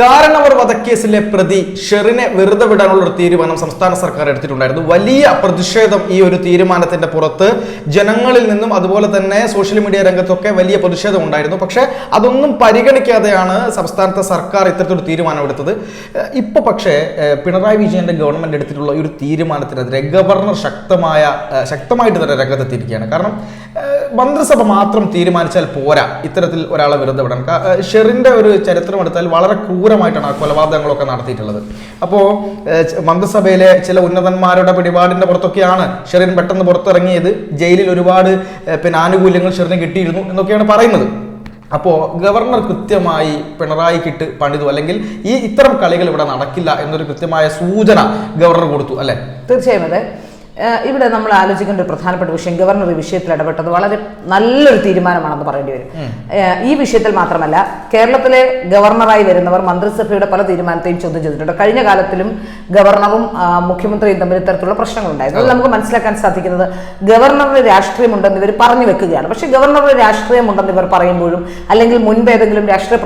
കാരണവർ വധക്കേസിലെ പ്രതി ഷെറിനെ വെറുതെ വിടാനുള്ള ഒരു തീരുമാനം സംസ്ഥാന സർക്കാർ എടുത്തിട്ടുണ്ടായിരുന്നു. വലിയ പ്രതിഷേധം ഈ ഒരു തീരുമാനത്തിന്റെ പുറത്ത് ജനങ്ങളിൽ നിന്നും അതുപോലെ തന്നെ സോഷ്യൽ മീഡിയ രംഗത്തൊക്കെ വലിയ പ്രതിഷേധം ഉണ്ടായിരുന്നു. പക്ഷെ അതൊന്നും പരിഗണിക്കാതെയാണ് സംസ്ഥാനത്തെ സർക്കാർ ഇത്തരത്തിലൊരു തീരുമാനം എടുത്തത്. ഇപ്പൊ പക്ഷേ പിണറായി വിജയന്റെ ഗവൺമെന്റ് എടുത്തിട്ടുള്ള ഒരു തീരുമാനത്തിനെതിരെ ഗവർണർ ശക്തമായ ശക്തമായിട്ട് തന്നെ രംഗത്തെത്തിയിരിക്കുകയാണ്. കാരണം മന്ത്രിസഭ മാത്രം തീരുമാനിച്ചാൽ പോരാ. ഇത്തരത്തിൽ ഒരാളെ വെറുതെ വിടാൻ. ഷെറിന്റെ ഒരു ചരിത്രം എടുത്താൽ വളരെ ക്രൂരമായിട്ടാണ് ആ കൊലപാതകങ്ങളൊക്കെ നടത്തിയിട്ടുള്ളത്. അപ്പോൾ മന്ത്രിസഭയിലെ ചില ഉന്നതന്മാരുടെ പിടിപാടിന്റെ പുറത്തൊക്കെയാണ് ഷെറിൻ പെട്ടെന്ന് പുറത്തിറങ്ങിയത്. ജയിലിൽ ഒരുപാട് പിന്നെ ആനുകൂല്യങ്ങൾ ഷെറിന് കിട്ടിയിരുന്നു എന്നൊക്കെയാണ് പറയുന്നത്. അപ്പോൾ ഗവർണർ കൃത്യമായി പിണറായി കിട്ട് പണിതു. അല്ലെങ്കിൽ ഈ ഇത്തരം കളികൾ ഇവിടെ നടക്കില്ല എന്നൊരു കൃത്യമായ സൂചന ഗവർണർ കൊടുത്തു അല്ലെ? തീർച്ചയായും അതെ. ഇവിടെ നമ്മൾ ആലോചിക്കേണ്ട ഒരു പ്രധാനപ്പെട്ട വിഷയം ഗവർണർ ഈ വിഷയത്തിൽ ഇടപെട്ടത് വളരെ നല്ലൊരു തീരുമാനമാണെന്ന് പറയേണ്ടി വരും. ഈ വിഷയത്തിൽ മാത്രമല്ല കേരളത്തിലെ ഗവർണറായി വരുന്നവർ മന്ത്രിസഭയുടെ പല തീരുമാനത്തെയും ചോദ്യം ചെയ്തിട്ടുണ്ട്. കഴിഞ്ഞ കാലത്തിലും ഗവർണറും മുഖ്യമന്ത്രിയും തമ്മിൽ ഇത്തരത്തിലുള്ള പ്രശ്നങ്ങളുണ്ടായിരുന്നു. അത് നമുക്ക് മനസ്സിലാക്കാൻ സാധിക്കുന്നത് ഗവർണറുടെ രാഷ്ട്രീയമുണ്ടെന്ന് ഇവർ പറഞ്ഞു വെക്കുകയാണ്. പക്ഷേ ഗവർണറുടെ രാഷ്ട്രീയമുണ്ടെന്ന് ഇവർ പറയുമ്പോഴും അല്ലെങ്കിൽ മുൻപ് ഏതെങ്കിലും രാഷ്ട്രീയ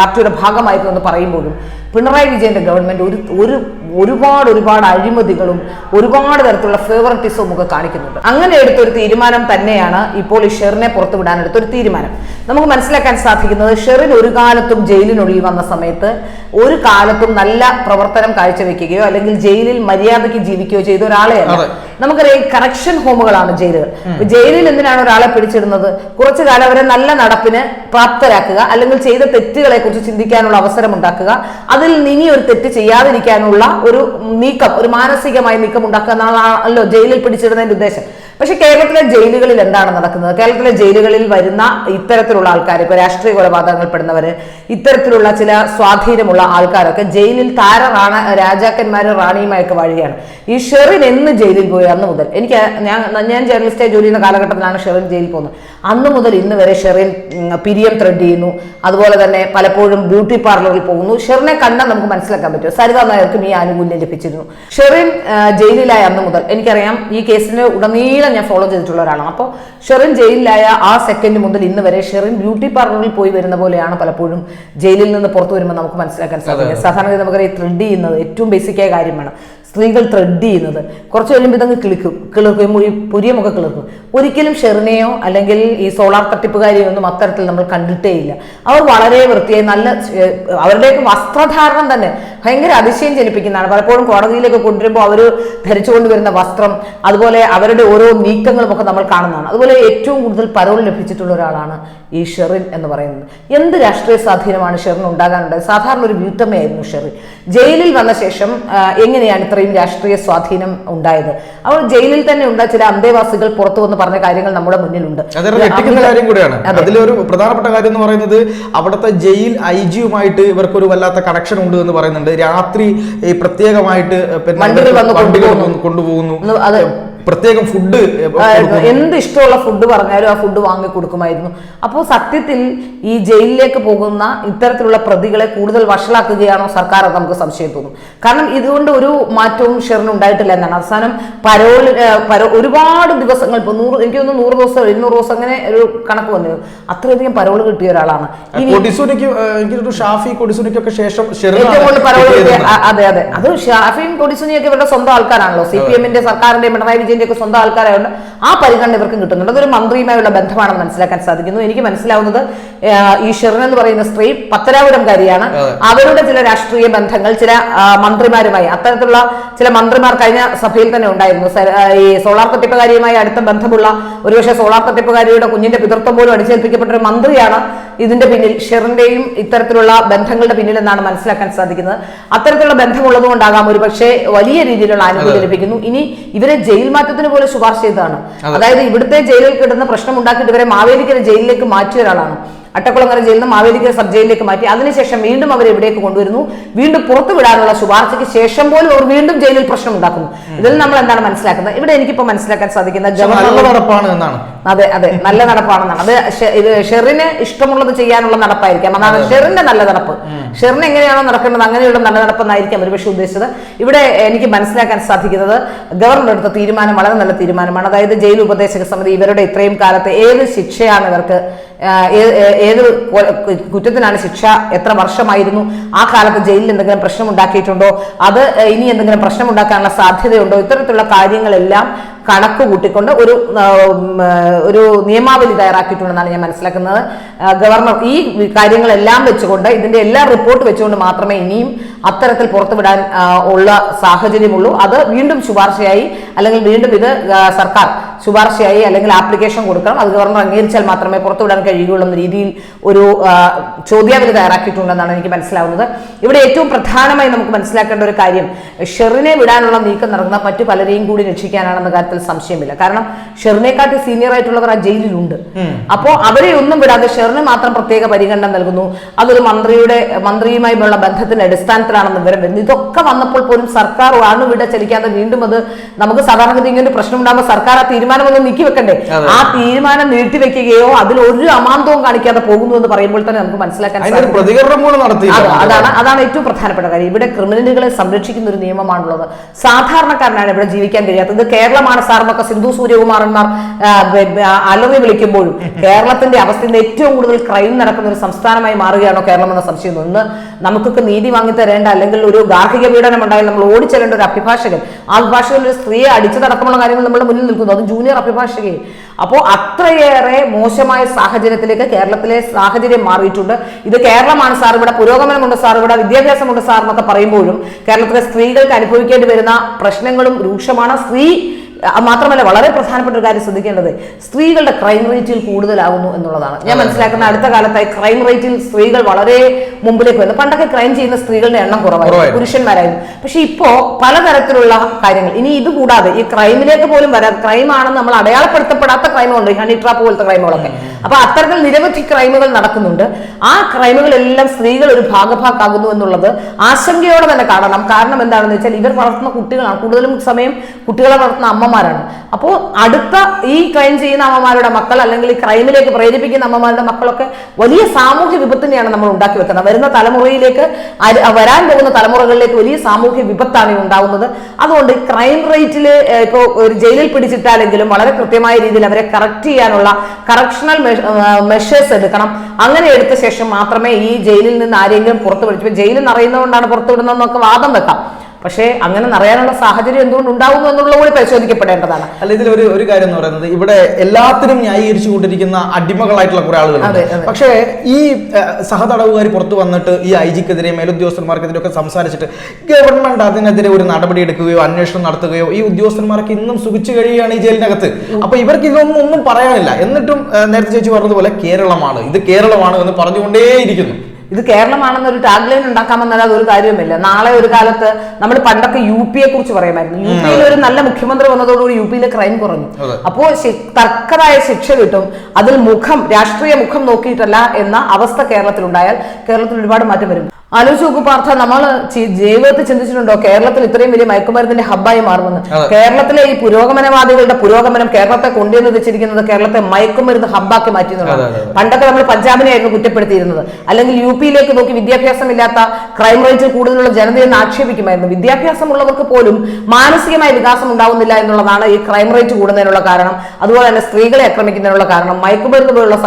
പാർട്ടിയുടെ ഭാഗമായിരുന്നു എന്ന് പറയുമ്പോഴും പിണറായി വിജയന്റെ ഗവൺമെന്റ് ഒരു ഒരു ഒരുപാട് ഒരുപാട് അഴിമതികളും ഒരുപാട് തരത്തിലുള്ള ഫേവററ്റിസവും ഒക്കെ കാണിക്കുന്നുണ്ട്. അങ്ങനെ എടുത്തൊരു തീരുമാനം തന്നെയാണ് ഇപ്പോൾ ഈ ഷെറിനെ പുറത്തുവിടാൻ എടുത്ത ഒരു തീരുമാനം. നമുക്ക് മനസ്സിലാക്കാൻ സാധിക്കുന്നത് ഷെറിൻ ഒരു കാലത്തും ജയിലിനുള്ളിൽ വന്ന സമയത്ത് ഒരു കാലത്തും നല്ല പ്രവർത്തനം കാഴ്ചവെക്കുകയോ അല്ലെങ്കിൽ ജയിലിൽ മര്യാദയ്ക്ക് ജീവിക്കുകയോ ചെയ്ത ഒരാളെയല്ല. നമുക്കറിയാം ഈ കറക്ഷൻ ഹോമുകളാണ് ജയിലുകൾ. ജയിലിൽ എന്തിനാണ് ഒരാളെ പിടിച്ചിടുന്നത്? കുറച്ചു കാലം അവരെ നല്ല നടപ്പിന് പ്രാപ്തരാക്കുക അല്ലെങ്കിൽ ചെയ്ത തെറ്റുകളെ കുറിച്ച് ചിന്തിക്കാനുള്ള അവസരം ഉണ്ടാക്കുക. അതിൽ ഇനി ഒരു തെറ്റ് ചെയ്യാതിരിക്കാനുള്ള ഒരു നീക്കം ഒരു മാനസികമായ നീക്കം ഉണ്ടാക്കുക എന്നാണല്ലോ ജയിലിൽ പിടിച്ചിടുന്നതിന്റെ ഉദ്ദേശം. പക്ഷെ കേരളത്തിലെ ജയിലുകളിൽ എന്താണ് നടക്കുന്നത്? കേരളത്തിലെ ജയിലുകളിൽ വരുന്ന ഇത്തരത്തിലുള്ള ആൾക്കാർ ഇപ്പൊ രാഷ്ട്രീയ കൊലപാതകങ്ങൾ പെടുന്നവര് ഇത്തരത്തിലുള്ള ചില സ്വാധീനമുള്ള ആൾക്കാരൊക്കെ ജയിലിൽ താര റാണ രാജാക്കന്മാരും റാണിയുമായൊക്കെ വഴിയാണ് ഈ ഷെറിൻ എന്ന് ജയിലിൽ പോയി അന്ന് മുതൽ എനിക്ക് ഞാൻ ഞാൻ ജേർണലിസ്റ്റായി ജോലി ചെയ്യുന്ന കാലഘട്ടത്തിലാണ് ഷെറിൻ ജയിലിൽ പോകുന്നത്. അന്ന് മുതൽ ഇന്ന് വരെ ഷെറിൻ പിരിയം ത്രെഡ് ചെയ്യുന്നു. അതുപോലെ തന്നെ പലപ്പോഴും ബ്യൂട്ടി പാർലറിൽ പോകുന്നു. ഷെറിനെ കണ്ടാൽ നമുക്ക് മനസ്സിലാക്കാൻ പറ്റും. സരിത നായർക്കും ഈ ആനുകൂല്യം ലഭിച്ചിരുന്നു. ഷെറിൻ ജയിലിലായി അന്ന് മുതൽ എനിക്കറിയാം ഈ കേസിന് ഉടനീളം ഞാൻ ഫോളോ ചെയ്തിട്ടുള്ള ഒരാളാണ് അപ്പോൾ ഷെറിൻ ജയിലിലായ ആ സെക്കൻഡ് മുതൽ ഇന്ന് വരെ ഷെറിൻ ബ്യൂട്ടി പാർലറിൽ പോയി വരുന്ന പോലെയാണ് പലപ്പോഴും ജയിലിൽ നിന്ന് പുറത്തു വരുമ്പോൾ നമുക്ക് മനസ്സിലാക്കാൻ സാധിക്കും സാധാരണ നമുക്കറിയാം ത്രെഡ് ചെയ്യുന്നത് ഏറ്റവും ബേസിക്കായ കാര്യം കാര്യമാണ് സ്ത്രീകൾ ത്രെഡ് ചെയ്യുന്നത്. കുറച്ച് കഴിയുമ്പോൾ ഇതങ്ങ് കിളിക്കും. കിളിർക്കും. ഈ പുരിയമൊക്കെ കിളിർക്കും. ഒരിക്കലും ഷെറിനെയോ അല്ലെങ്കിൽ ഈ സോളാർ തട്ടിപ്പുകാരെയോ ഒന്നും അത്തരത്തിൽ നമ്മൾ കണ്ടിട്ടേ ഇല്ല. അവർ വളരെ വൃത്തിയായി നല്ല അവരുടെയൊക്കെ വസ്ത്രധാരണം തന്നെ ഭയങ്കര അതിശയം ജനിപ്പിക്കുന്നതാണ്. പലപ്പോഴും കോടതിയിലേക്ക് കൊണ്ടുവരുമ്പോൾ അവർ ധരിച്ചുകൊണ്ട് വരുന്ന വസ്ത്രം അതുപോലെ അവരുടെ ഓരോ നീക്കങ്ങളും ഒക്കെ നമ്മൾ കാണുന്നതാണ്. അതുപോലെ ഏറ്റവും കൂടുതൽ പരോൾ ലഭിച്ചിട്ടുള്ള ഒരാളാണ് ഈ ഷെറിൻ എന്ന് പറയുന്നത്. എന്ത് രാഷ്ട്രീയ സ്വാധീനമാണ് ഷെറിൻ ഉണ്ടാകാനുണ്ടായത്? സാധാരണ ഒരു വീട്ടമ്മയായിരുന്നു ഷെറിൻ. ജയിലിൽ വന്ന ശേഷം എങ്ങനെയാണ് എങ്ങനെയാണ് ഇത്രയും രാഷ്ട്രീയ സ്വാധീനം ഉണ്ടായത്. അവർ ജയിലിൽ തന്നെ ഉണ്ട് ചില അന്തേവാസികൾ പുറത്തു വന്ന് പറഞ്ഞ കാര്യങ്ങൾ നമ്മുടെ മുന്നിലുണ്ട്. അതൊരു ഞെട്ടിക്കുന്ന കാര്യം കൂടിയാണ്. അതിലൊരു പ്രധാനപ്പെട്ട കാര്യം എന്ന് പറയുന്നത് അവിടുത്തെ ജയിൽ ഐ ജിയുമായിട്ട് ഇവർക്കൊരു വല്ലാത്ത കണക്ഷൻ ഉണ്ട് എന്ന് പറയുന്നുണ്ട്. രാത്രി പ്രത്യേകമായിട്ട് വണ്ടികൾ വന്ന് കൊണ്ടുപോകുന്നു. കൊണ്ടുപോകുന്നു. പ്രത്യേകം ഫുഡ്. എന്ത് ഇഷ്ടമുള്ള ഫുഡ് പറഞ്ഞാലും ആ ഫുഡ് വാങ്ങി കൊടുക്കുമായിരുന്നു. അപ്പോൾ സത്യത്തിൽ ഈ ജയിലിലേക്ക് പോകുന്ന ഇത്തരത്തിലുള്ള പ്രതികളെ കൂടുതൽ വഷളാക്കുകയാണോ സർക്കാർ നമുക്ക് സംശയം തോന്നും. കാരണം ഇതുകൊണ്ട് ഒരു മാറ്റവും ഷെറിന് ഉണ്ടായിട്ടില്ല എന്നാണ്. അവസാനം പരോൾ പരോ ഒരുപാട് ദിവസങ്ങൾ ഇപ്പോൾ നൂറ് എനിക്ക് തോന്നുന്നു നൂറ് ദിവസം ഇരുന്നൂറ് ദിവസം അങ്ങനെ ഒരു കണക്ക് വന്നു. അത്രയധികം പരോൾ കിട്ടിയ ഒരാളാണ്. ഷാഫി കൊടിസുനിക്കൊക്കെ ശേഷം അതെ അതെ. അത് ഷാഫിയും കൊടിസുനിയൊക്കെ ഇവരുടെ സ്വന്തം ആൾക്കാരാണല്ലോ. സി പി എമ്മിന്റെ സർക്കാരിന്റെ പിണറായി വിജയന്റെ ഒക്കെ സ്വന്തം ആൾക്കാരായതുകൊണ്ട് ആ പരിഗണന ഇവർക്കും കിട്ടുന്നുണ്ട്. അതൊരു മന്ത്രിയുമായുള്ള ബന്ധമാണെന്ന് മനസ്സിലാക്കാൻ സാധിക്കുന്നു. എനിക്ക് മനസ്സിലാവുന്നത് ഈ ഷെറിൻ എന്ന് പറയുന്ന സ്ത്രീ പത്തനാപുരംകാരിയാണ് അവരുടെ ചില രാഷ്ട്രീയ ബന്ധങ്ങൾ ചില മന്ത്രിമാരുമായി അത്തരത്തിലുള്ള ചില മന്ത്രിമാർ കഴിഞ്ഞ സഭയിൽ തന്നെ ഉണ്ടായിരുന്നു. ഈ സോളാർ തട്ടിപ്പുകാരിയുമായി അടുത്ത ബന്ധമുള്ള ഒരുപക്ഷെ സോളാർ തട്ടിപ്പുകാരിയുടെ കുഞ്ഞിന്റെ പിതൃത്വം പോലും അടിച്ചേൽപ്പിക്കപ്പെട്ട ഒരു മന്ത്രിയാണ് ഇതിന്റെ പിന്നിൽ ഷെറിന്റെയും ഇത്തരത്തിലുള്ള ബന്ധങ്ങളുടെ പിന്നിൽ എന്നാണ് മനസ്സിലാക്കാൻ സാധിക്കുന്നത്. അത്തരത്തിലുള്ള ബന്ധമുള്ളത് കൊണ്ടാകാം ഒരു പക്ഷേ വലിയ രീതിയിലുള്ള ആനുകൂല്യം ലഭിക്കുന്നു. ഇനി ഇവരെ ജയിൽ മാറ്റത്തിന് പോലും ശുപാർശ ചെയ്തതാണ്. അതായത് ഇവിടുത്തെ ജയിലിൽ കിടന്ന് പ്രശ്നം ഉണ്ടാക്കിയിട്ട് ഇവരെ മാവേലിക്കര ജയിലിലേക്ക് മാറ്റിയ ഒരാളാണ്. അട്ടക്കുളങ്ങര ജയിലിൽ നിന്ന് മാവേലിക്കര സബ് ജയിലിലേക്ക് മാറ്റി. അതിനുശേഷം വീണ്ടും അവരെ എവിടേക്ക് കൊണ്ടുവരുന്നു. വീണ്ടും പുറത്തു വിടാനുള്ള ശുപാർശയ്ക്ക് ശേഷം പോലും അവർ വീണ്ടും ജയിലിൽ പ്രശ്നം ഉണ്ടാക്കുന്നു. ഇതിൽ നമ്മൾ എന്താണ് മനസ്സിലാക്കുന്നത്? ഇവിടെ എനിക്കിപ്പോ മനസ്സിലാക്കാൻ സാധിക്കുന്ന പക്ഷെ ഗവർണർ അതെ അതെ. നല്ല നടപ്പാണെന്നാണ്. അത് ഇത് ഷെറിന് ഇഷ്ടമുള്ളത് ചെയ്യാനുള്ള നടപ്പായിരിക്കാം. അതാണ് ഷെറിന്റെ നല്ല നടപ്പ്. ഷെറിന് എങ്ങനെയാണോ നടക്കേണ്ടത് അങ്ങനെയുള്ള നല്ല നടപ്പെന്നായിരിക്കാം ഒരുപക്ഷെ ഉദ്ദേശിച്ചത്. ഇവിടെ എനിക്ക് മനസ്സിലാക്കാൻ സാധിക്കുന്നത് ഗവർണർ എടുത്ത തീരുമാനം വളരെ നല്ല തീരുമാനമാണ്. അതായത് ജയിൽ ഉപദേശക സമിതി ഇവരുടെ ഇത്രയും കാലത്തെ ഏത് ശിക്ഷയാണ് ഇവർക്ക് ഏത് കുറ്റത്തിനാണ് ശിക്ഷ എത്ര വർഷമായിരുന്നു? ആ കാലത്ത് ജയിലിൽ എന്തെങ്കിലും പ്രശ്നം ഉണ്ടാക്കിയിട്ടുണ്ടോ അത് ഇനി എന്തെങ്കിലും പ്രശ്നം ഉണ്ടാക്കാനുള്ള സാധ്യതയുണ്ടോ? ഇത്തരത്തിലുള്ള കാര്യങ്ങളെല്ലാം കണക്ക് കൂട്ടിക്കൊണ്ട് ഒരു ഒരു നിയമാവലി തയ്യാറാക്കിയിട്ടുണ്ടെന്നാണ് ഞാൻ മനസ്സിലാക്കുന്നത്. ഗവർണർ ഈ കാര്യങ്ങളെല്ലാം വെച്ചുകൊണ്ട് ഇതിന്റെ എല്ലാ റിപ്പോർട്ട് വെച്ചുകൊണ്ട് മാത്രമേ ഇനിയും അത്തരത്തിൽ പുറത്തുവിടാൻ ഉള്ള സാഹചര്യമുള്ളൂ. അത് വീണ്ടും ശുപാർശയായി അല്ലെങ്കിൽ വീണ്ടും ഇത് സർക്കാർ ശുപാർശയായി അല്ലെങ്കിൽ ആപ്ലിക്കേഷൻ കൊടുക്കണം. അത് ഗവർണർ അംഗീകരിച്ചാൽ മാത്രമേ പുറത്തുവിടാൻ കഴിയുകയുള്ളൂ എന്ന രീതിയിൽ ഒരു ചോദ്യാവലി തയ്യാറാക്കിയിട്ടുണ്ടെന്നാണ് എനിക്ക് മനസ്സിലാവുന്നത്. ഇവിടെ ഏറ്റവും പ്രധാനമായി നമുക്ക് മനസ്സിലാക്കേണ്ട ഒരു കാര്യം ഷെറിനെ വിടാനുള്ള നീക്കം നടക്കുന്ന മറ്റു പലരെയും കൂടി രക്ഷിക്കാനാണെന്ന കാര്യത്തിൽ സംശയമില്ല. കാരണം ഷെറിനെക്കാട്ടി സീനിയർ ആയിട്ടുള്ളവർ ആ ജയിലിലുണ്ട്. അപ്പോ അവരെ ഒന്നും വിടാതെ ഷെറിന് മാത്രം പ്രത്യേക പരിഗണന നൽകുന്നു. അതൊരു മന്ത്രിയുടെ മന്ത്രിയുമായുള്ള ബന്ധത്തിന്റെ അടിസ്ഥാനത്തിലാണെന്ന് വിവരം വരുന്നു. ഇതൊക്കെ വന്നപ്പോൾ പോലും സർക്കാർ ആണ് വിട ചലിക്കാതെ വീണ്ടും അത് നമുക്ക് സാധാരണഗതി ഇങ്ങനെ പ്രശ്നം ഉണ്ടാകുമ്പോൾ സർക്കാർ ആ തീരുമാനം ഒന്ന് നീക്കി വെക്കണ്ടേ? ആ തീരുമാനം നീട്ടിവെക്കുകയോ അതിൽ ഒരു അമാന്തവും കാണിക്കാതെ പോകുന്നു എന്ന് പറയുമ്പോൾ തന്നെ നമുക്ക് മനസ്സിലാക്കാൻ അതാണ് അതാണ് ഏറ്റവും പ്രധാനപ്പെട്ട കാര്യം. ഇവിടെ ക്രിമിനലുകളെ സംരക്ഷിക്കുന്ന ഒരു നിയമമാണുള്ളത്. സാധാരണക്കാരനാണ് ഇവിടെ ജീവിക്കാൻ കഴിയാത്തത്. കേരളമാണ് സാർ ഒക്കെ സിന്ധു സൂര്യകുമാറന്മാർ അലറി വിളിക്കുമ്പോഴും കേരളത്തിന്റെ അവസ്ഥയിൽ ഏറ്റവും കൂടുതൽ ക്രൈം നടക്കുന്ന ഒരു സംസ്ഥാനമായി മാറുകയാണോ കേരളം എന്ന സംശയം. ഒന്ന് നമുക്കൊക്കെ നീതി വാങ്ങി വാങ്ങിത്തരേണ്ട അല്ലെങ്കിൽ ഒരു ഗാർഹിക പീഡനം ഉണ്ടായാൽ നമ്മൾ ഓടിച്ചെല്ലേണ്ട ഒരു അഭിഭാഷകൻ. ആ അഭിഭാഷകൻ ഒരു സ്ത്രീയെ അടിച്ചതടക്കമുള്ള കാര്യങ്ങൾ നമ്മുടെ മുന്നിൽ നിൽക്കുന്നു. അത് ജൂനിയർ അഭിഭാഷകയെ. അപ്പോൾ അത്രയേറെ മോശമായ സാഹചര്യത്തിലേക്ക് കേരളത്തിലെ സാഹചര്യം മാറിയിട്ടുണ്ട്. ഇത് കേരളമാണ് സാർ. ഇവിടെ പുരോഗമനമുണ്ട് സാർ. ഇവിടെ വിദ്യാഭ്യാസമുണ്ട് സാർ എന്നൊക്കെ പറയുമ്പോഴും കേരളത്തിലെ സ്ത്രീകൾക്ക് അനുഭവിക്കേണ്ടി വരുന്ന പ്രശ്നങ്ങളും രൂക്ഷമാണ്. സ്ത്രീ മാത്രമല്ല വളരെ പ്രധാനപ്പെട്ട ഒരു കാര്യം ശ്രദ്ധിക്കേണ്ടത് സ്ത്രീകളുടെ ക്രൈം റേറ്റിൽ കൂടുതലാകുന്നു എന്നുള്ളതാണ്. ഞാൻ മനസ്സിലാക്കുന്ന അടുത്ത കാലത്തായി ക്രൈം റേറ്റിൽ സ്ത്രീകൾ വളരെ മുമ്പിലേക്ക് വരുന്നു. പണ്ടൊക്കെ ക്രൈം ചെയ്യുന്ന സ്ത്രീകളുടെ എണ്ണം കുറവായിരുന്നു. പുരുഷന്മാരായിരുന്നു. പക്ഷെ ഇപ്പോ പലതരത്തിലുള്ള കാര്യങ്ങൾ ഇനി ഇത് കൂടാതെ ഈ ക്രൈമിലേക്ക് പോലും വരാതെ ക്രൈം ആണെന്ന് നമ്മൾ അടയാളപ്പെടുത്തപ്പെടാത്ത ക്രൈമുണ്ട് ഹണി ട്രാപ്പ് പോലത്തെ ക്രൈമുകളൊക്കെ അപ്പൊ അത്തരത്തിൽ നിരവധി ക്രൈമുകൾ നടക്കുന്നുണ്ട്. ആ ക്രൈമുകളെല്ലാം സ്ത്രീകൾ ഒരു ഭാഗഭാക്കാകുന്നു എന്നുള്ളത് ആശങ്കയോടെ തന്നെ കാണണം. കാരണം എന്താണെന്ന് വെച്ചാൽ ഇവർ വളർത്തുന്ന കുട്ടികളാണ്. കൂടുതലും സമയം കുട്ടികളെ വളർത്തുന്ന അമ്മമാരാണ്. അപ്പോൾ അടുത്ത ഈ ക്രൈം ചെയ്യുന്ന അമ്മമാരുടെ മക്കൾ അല്ലെങ്കിൽ ക്രൈമിലേക്ക് പ്രേരിപ്പിക്കുന്ന അമ്മമാരുടെ മക്കളൊക്കെ വലിയ സാമൂഹ്യ വിപത്തിനെയാണ് നമ്മൾ ഉണ്ടാക്കി വെക്കുന്നത്. വരുന്ന തലമുറയിലേക്ക് വരാൻ പോകുന്ന തലമുറകളിലേക്ക് വലിയ സാമൂഹ്യ വിപത്താണ് ഉണ്ടാവുന്നത്. അതുകൊണ്ട് ക്രൈം റേറ്റിൽ ഇപ്പോൾ ഒരു ജയിലിൽ പിടിച്ചിട്ടാലെങ്കിലും വളരെ കൃത്യമായ രീതിയിൽ അവരെ കറക്റ്റ് ചെയ്യാനുള്ള കറക്ഷണൽ മെഷേഴ്സ് എടുക്കണം. അങ്ങനെ എടുത്ത ശേഷം മാത്രമേ ഈ ജയിലിൽ നിന്ന് ആരെങ്കിലും പുറത്തു വിളിച്ചു ജയിലിൽ നിറയുന്നതുകൊണ്ടാണ് പുറത്തു വിടുന്നതെന്നൊക്കെ വാദം വെക്കാം. പക്ഷേ അങ്ങനെ നിറയാനുള്ള സാഹചര്യം എന്തുകൊണ്ട് ഉണ്ടാവുന്നു എന്നുള്ളത് കൂടി പരിശോധിക്കപ്പെടേണ്ടതാണ്. അല്ല ഇതിൽ ഒരു ഒരു കാര്യം എന്ന് പറയുന്നത് ഇവിടെ എല്ലാത്തിനും ന്യായീകരിച്ചു കൊണ്ടിരിക്കുന്ന അടിമകളായിട്ടുള്ള കുറെ അതെ. പക്ഷേ ഈ സഹതടവുകാർ പുറത്തു വന്നിട്ട് ഈ ഐ ജിക്കെതിരെ മേലുദ്യോഗസ്ഥന്മാർക്കെതിരെ ഒക്കെ സംസാരിച്ചിട്ട് ഗവൺമെന്റ് അതിനെതിരെ ഒരു നടപടി എടുക്കുകയോ അന്വേഷണം നടത്തുകയോ ഈ ഉദ്യോഗസ്ഥന്മാർക്ക് ഇന്നും സുഖിച്ചു കഴിയുകയാണ് ഈ ജയിലിനകത്ത്. അപ്പൊ ഇവർക്ക് ഇതൊന്നും ഒന്നും പറയാനില്ല. എന്നിട്ടും നേരത്തെ ചേച്ചി പറഞ്ഞതുപോലെ കേരളമാണ്. ഇത് കേരളമാണ് എന്ന് പറഞ്ഞുകൊണ്ടേയിരിക്കുന്നു. ഇത് കേരളമാണെന്നൊരു ടാഗ് ലൈൻ ഉണ്ടാക്കാമെന്നല്ലാതെ ഒരു കാര്യവുമില്ല. നാളെ ഒരു കാലത്ത് നമ്മൾ പണ്ടൊക്കെ യു പിയെ കുറിച്ച് പറയുമായിരുന്നു. യു പിയിൽ ഒരു നല്ല മുഖ്യമന്ത്രി വന്നതോടുകൂടി യു പിയിലെ ക്രൈം കുറഞ്ഞു. അപ്പോ അപ്പോൾ തക്കതായ ശിക്ഷ കിട്ടും. അതിൽ മുഖം രാഷ്ട്രീയ മുഖം നോക്കിയിട്ടല്ല എന്ന അവസ്ഥ കേരളത്തിൽ ഉണ്ടായാൽ കേരളത്തിൽ ഒരുപാട് മാറ്റം വരും. ആലോചിച്ച് നോക്കൂ പാർത്ഥ നമ്മൾ ജീവിതത്തിൽ ചിന്തിച്ചിട്ടുണ്ടോ കേരളത്തിൽ ഇത്രയും വലിയ മയക്കുമരുന്നിന്റെ ഹബ്ബായി മാറുമെന്ന്? കേരളത്തിലെ ഈ പുരോഗമനവാദികളുടെ പുരോഗമനം കേരളത്തെ കൊണ്ടുവന്ന് വെച്ചിരിക്കുന്നത് കേരളത്തെ മയക്കുമരുന്ന് ഹബ്ബാക്കി മാറ്റി എന്നുള്ളതാണ് അതെ, അതെ, അതെ. പണ്ടൊക്കെ നമ്മൾ പഞ്ചാബിനെയായിരുന്നു കുറ്റപ്പെടുത്തിയിരുന്നത്. അല്ലെങ്കിൽ യു പിയിലേക്ക് നോക്കി വിദ്യാഭ്യാസമില്ലാത്ത ക്രൈം റേറ്റ് കൂടുതലുള്ള ജനതയെന്ന് ആക്ഷേപിക്കുമായിരുന്നു. വിദ്യാഭ്യാസമുള്ളവർക്ക് പോലും മാനസികമായ വികാസം ഉണ്ടാവുന്നില്ല എന്നുള്ളതാണ് ഈ ക്രൈം റേറ്റ് കൂടുന്നതിനുള്ള കാരണം. അതുപോലെ തന്നെ സ്ത്രീകളെ ആക്രമിക്കുന്നതിനുള്ള കാരണം. മയക്കുമരുന്ന് പോലുള്ള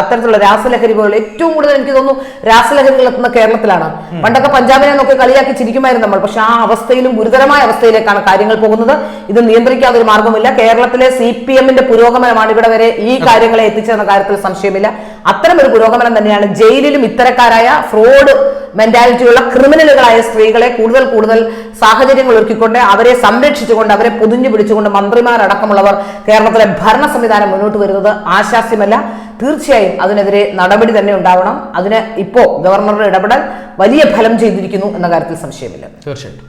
അത്തരത്തിലുള്ള രാസലഹരി പോലുള്ള ഏറ്റവും കൂടുതൽ എനിക്ക് തോന്നുന്നു രാസലഹരികൾ എത്തുന്ന കേരളത്തിലാണ്. പണ്ടൊക്കെ പഞ്ചാബിനെ നോക്കി കളിയാക്കി ചിരിക്കുമായിരുന്നു നമ്മൾ. പക്ഷെ ആ അവസ്ഥയിലും ഗുരുതരമായ അവസ്ഥയിലേക്കാണ് കാര്യങ്ങൾ പോകുന്നത്. ഇത് നിയന്ത്രിക്കാതെ ഒരു മാർഗമില്ല കേരളത്തിലെ സി പി എമ്മിന്റെ പുരോഗമനമാണ് ഇവിടെ വരെ ഈ കാര്യങ്ങളെ എത്തിച്ചതെന്ന കാര്യത്തിൽ സംശയമില്ല. അത്തരം ഒരു പുരോഗമനം തന്നെയാണ് ജയിലിലും ഇത്തരക്കാരായ ഫ്രോഡ് മെന്റാലിറ്റിയുള്ള ക്രിമിനലുകളായ സ്ത്രീകളെ കൂടുതൽ കൂടുതൽ സാഹചര്യങ്ങൾ ഒരുക്കിക്കൊണ്ട് അവരെ സംരക്ഷിച്ചുകൊണ്ട് അവരെ പൊതിഞ്ഞു പിടിച്ചുകൊണ്ട് മന്ത്രിമാരടക്കമുള്ളവർ കേരളത്തിലെ ഭരണ സംവിധാനം മുന്നോട്ട് വരുന്നത് ആശാസ്യമല്ല. തീർച്ചയായും അതിനെതിരെ നടപടി തന്നെ ഉണ്ടാവണം. അതിന് ഇപ്പോൾ ഗവർണറുടെ ഇടപെടൽ വലിയ ഫലം ചെയ്തിരിക്കുന്നു എന്ന കാര്യത്തിൽ സംശയമില്ല. തീർച്ചയായിട്ടും.